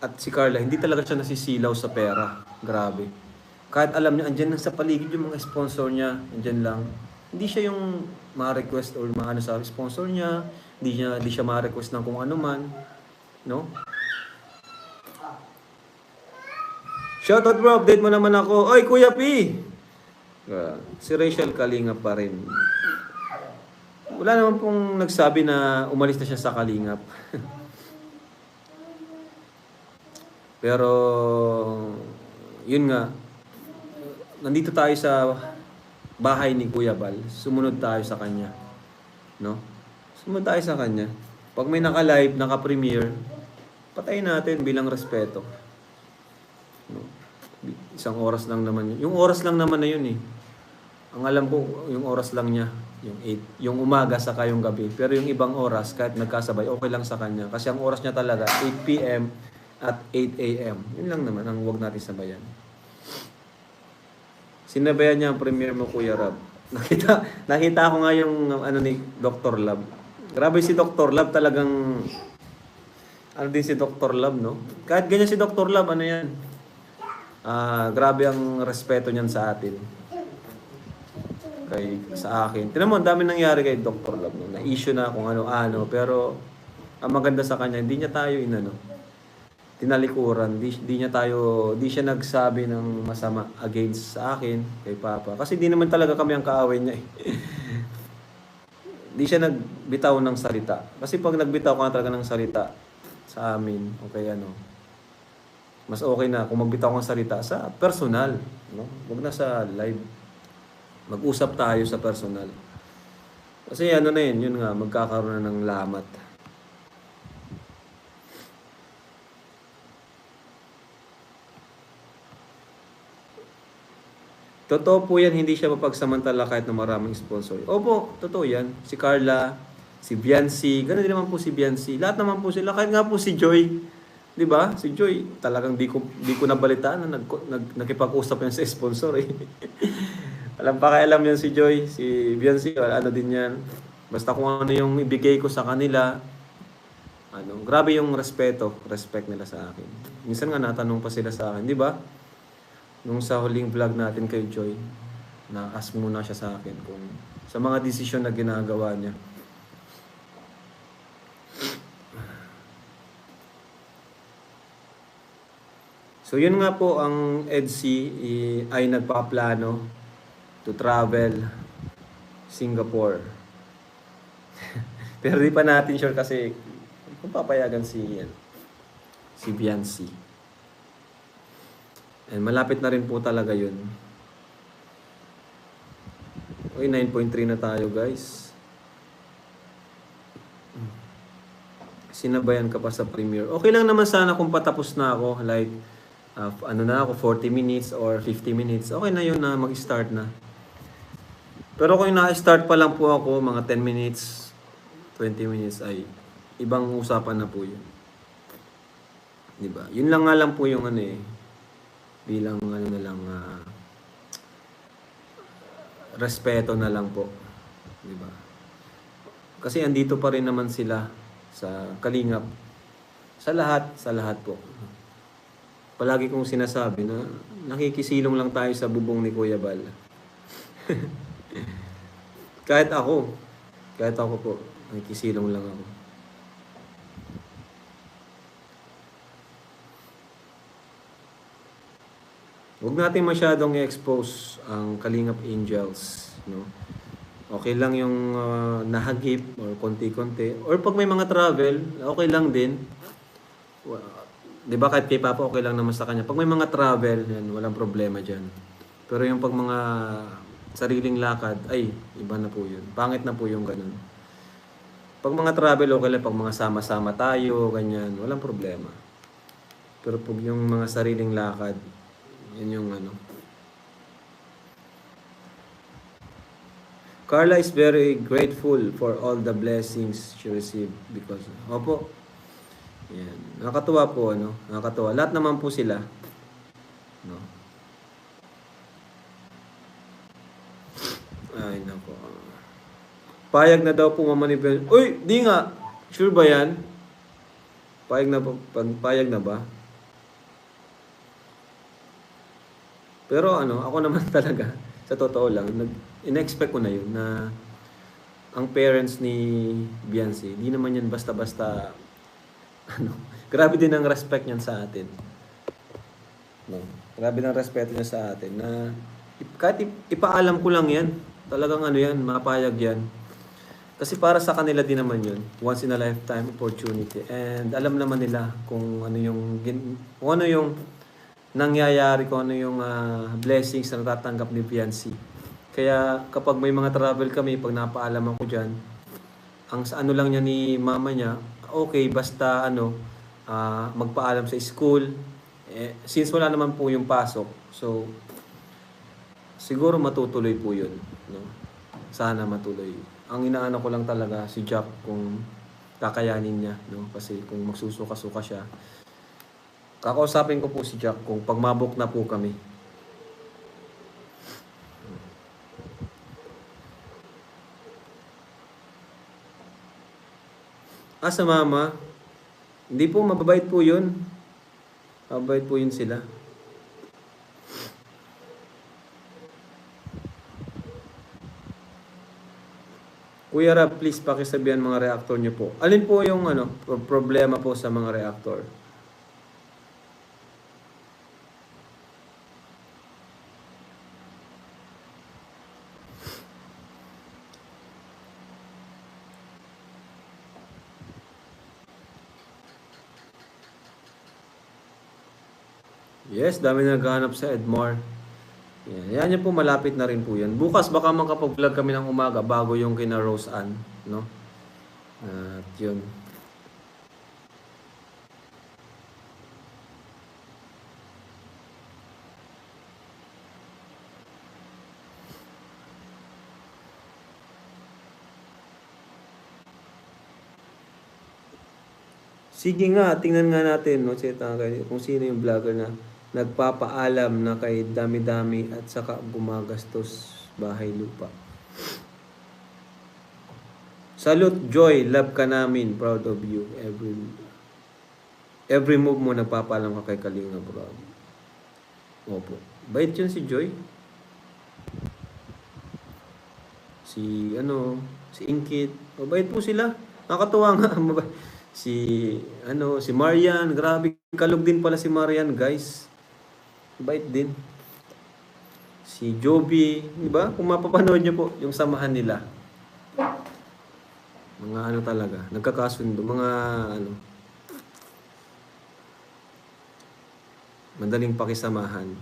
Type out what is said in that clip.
at si Carla, hindi talaga siya nasisilaw sa pera. Grabe. Kahit alam niya, andyan lang sa paligid yung mga sponsor niya, andyan lang. Hindi siya yung ma-request or maano sa sponsor niya, hindi siya, hindi siya ma-request ng kung ano man. No? Shoutout bro, update mo naman ako. Oy, Kuya P! Ah, si Rachel Kalingap pa rin. Wala naman pong nagsabi na umalis na siya sa Kalingap. Pero, yun nga, nandito tayo sa bahay ni Kuya Bal. Sumunod tayo sa kanya. No? Sumunod tayo sa kanya. Pag may naka-live, naka-premiere, patayin natin bilang respeto. No? Isang oras lang naman yun. Yung oras lang naman na yun eh. Ang alam ko, yung oras lang niya, yung 8, yung umaga saka yung gabi. Pero yung ibang oras, kahit nagkasabay, okay lang sa kanya. Kasi ang oras niya talaga, 8 p.m. at 8 a.m. Yun lang naman ang huwag natin sabayan. Sinabayan niya ang premiere mo, Kuya Rab. Nakita, nakita ko nga yung ano ni Dr. Lab. Grabe si Dr. Lab talagang ano din si Dr. Lab, no? Kahit ganyan si Dr. Lab, ano yan? Ah, grabe ang respeto niyan sa atin. Kay sa akin. Tinan mo, ang dami nangyari kay Dr. Lab, no? Na-issue na kung ano-ano, pero ang maganda sa kanya, hindi niya tayo inano tinalikuran. Di, di niya tayo, di siya nagsabi ng masama against sa akin, kay Papa. Kasi di naman talaga kami ang kaaway niya eh. di siya nagbitaw ng salita. Kasi pag nagbitaw ka na talaga ng salita sa amin, okay ano, mas okay na kung magbitaw ng salita sa personal. No? Huwag na sa live. Mag-usap tayo sa personal. Kasi ano na yun, yun nga, magkakaroon na ng lamat. Totoo po yan, hindi siya mapagsamantala kahit na maraming sponsor. Opo, totoo yan. Si Carla, si Biancy, ganoon din naman po si Biancy. Lahat naman po sila, kahit nga po si Joy. 'Di ba? Si Joy, talagang di ko di ko nabalitaan na nag, nag, nakipag-usap yan sa sponsor eh. Alam pa kaya alam yan si Joy, si Biancy, ano din yan. Basta kung ano yung ibigay ko sa kanila, ano, grabe yung respeto, respect nila sa akin. Minsan nga natanong pa sila sa akin, 'di ba? Nung sa huling vlog natin kay Joy, na-ask muna siya sa akin kung sa mga desisyon na ginagawa niya. So yun nga po ang EDC ay nagpaplano to travel Singapore. Pero di pa natin sure kasi kung papayagan si yan, si Biancy. And malapit na rin po talaga yun. Okay, 9.3 na tayo guys. Sinabayan ka pa sa premiere. Okay lang naman sana kung patapos na ako. Like, uh, ano na ako, 40 minutes or 50 minutes. Okay na yun na mag-start na. Pero kung na-start pa lang po ako, mga 10 minutes, 20 minutes, ay ibang usapan na po yun. Diba? Yun lang nga lang po yung ano eh, bilang ano na lang ah, respeto na lang po. 'Di ba? Kasi andito pa rin naman sila sa Kalingap. Sa lahat, sa lahat po. Palagi kong sinasabi na nakikisilong lang tayo sa bubong ni Kuya Bal. kahit ako, kahit ako po, nakikisilong lang ako. Huwag natin masyadong i-expose ang Kalingap Angels, no? Okay lang yung uh, nahagip or konti-konti. Or pag may mga travel, okay lang din. Wa- 'Di ba kahit kay Papa okay lang naman sa kanya. Pag may mga travel, yan, walang problema diyan. Pero yung pag mga sariling lakad, ay, iba na po yun. Pangit na po yung ganun. Pag mga travel, okay lang. Pag mga sama-sama tayo, ganyan, walang problema. Pero pag yung mga sariling lakad, yun yung ano. Carla is very grateful for all the blessings she received because, opo, yan. Nakakatuwa po, ano? Nakakatuwa. Lahat naman po sila. No? Ay, nako. Payag na daw po mamanifest. Uy, di nga. Sure ba yan? Payag na pag payag na ba? Pero ano, ako naman talaga, sa totoo lang, nag, in-expect ko na yun na ang parents ni Beyonce, di naman yan basta-basta, ano, grabe din ang respect niyan sa atin. No, grabe ng respeto niya sa atin na kahit ip- ipaalam ko lang yan, talagang ano yan, mapayag yan. Kasi para sa kanila din naman yun, once in a lifetime opportunity. And alam naman nila kung ano yung, kung ano yung nangyayari, kung ano yung ah, blessings na natatanggap ni Beyonce. Kaya kapag may mga travel kami, pag napaalam ako dyan, ang sa ano lang niya ni mama niya, okay, basta ano, ah, magpaalam sa school. Eh, since wala naman po yung pasok, so siguro matutuloy po yun. No? Sana matuloy. Ang inaano ko lang talaga si Jack kung kakayanin niya. No? Kasi kung magsusuka-suka siya, kakausapin ko po si Jack kung pagmabok na po kami. Ah, sa mama, hindi po, mababait po yun. Mababait po yun sila. Kuya Rab, please pakisabihan mga reactor niyo po. Alin po yung ano, pro- problema po sa mga reactor? Yes, dami na naghahanap sa Edmore. Yan, yan po, malapit na rin po yan. Bukas baka makapag-vlog kami ng umaga bago yung kina Rose Ann, no? At yun. Sige nga, tingnan nga natin, no, Cheta, kung sino yung vlogger na nagpapaalam na kay dami-dami at saka gumagastos bahay lupa. Salute, Joy. Love ka namin. Proud of you. Every every move mo nagpapaalam ka kay Kalinga, bro. Opo. Bait yun si Joy. Si, ano, si Inkit. Mabait po sila. Nakatuwa nga. Si, ano, si Marian. Grabe. Kalog din pala si Marian, guys. Bait din. Si Joby. Di ba? Kung mapapanood niyo po, yung samahan nila. Mga ano talaga. Nagkakasundo. Mga, ano, madaling pakisamahan.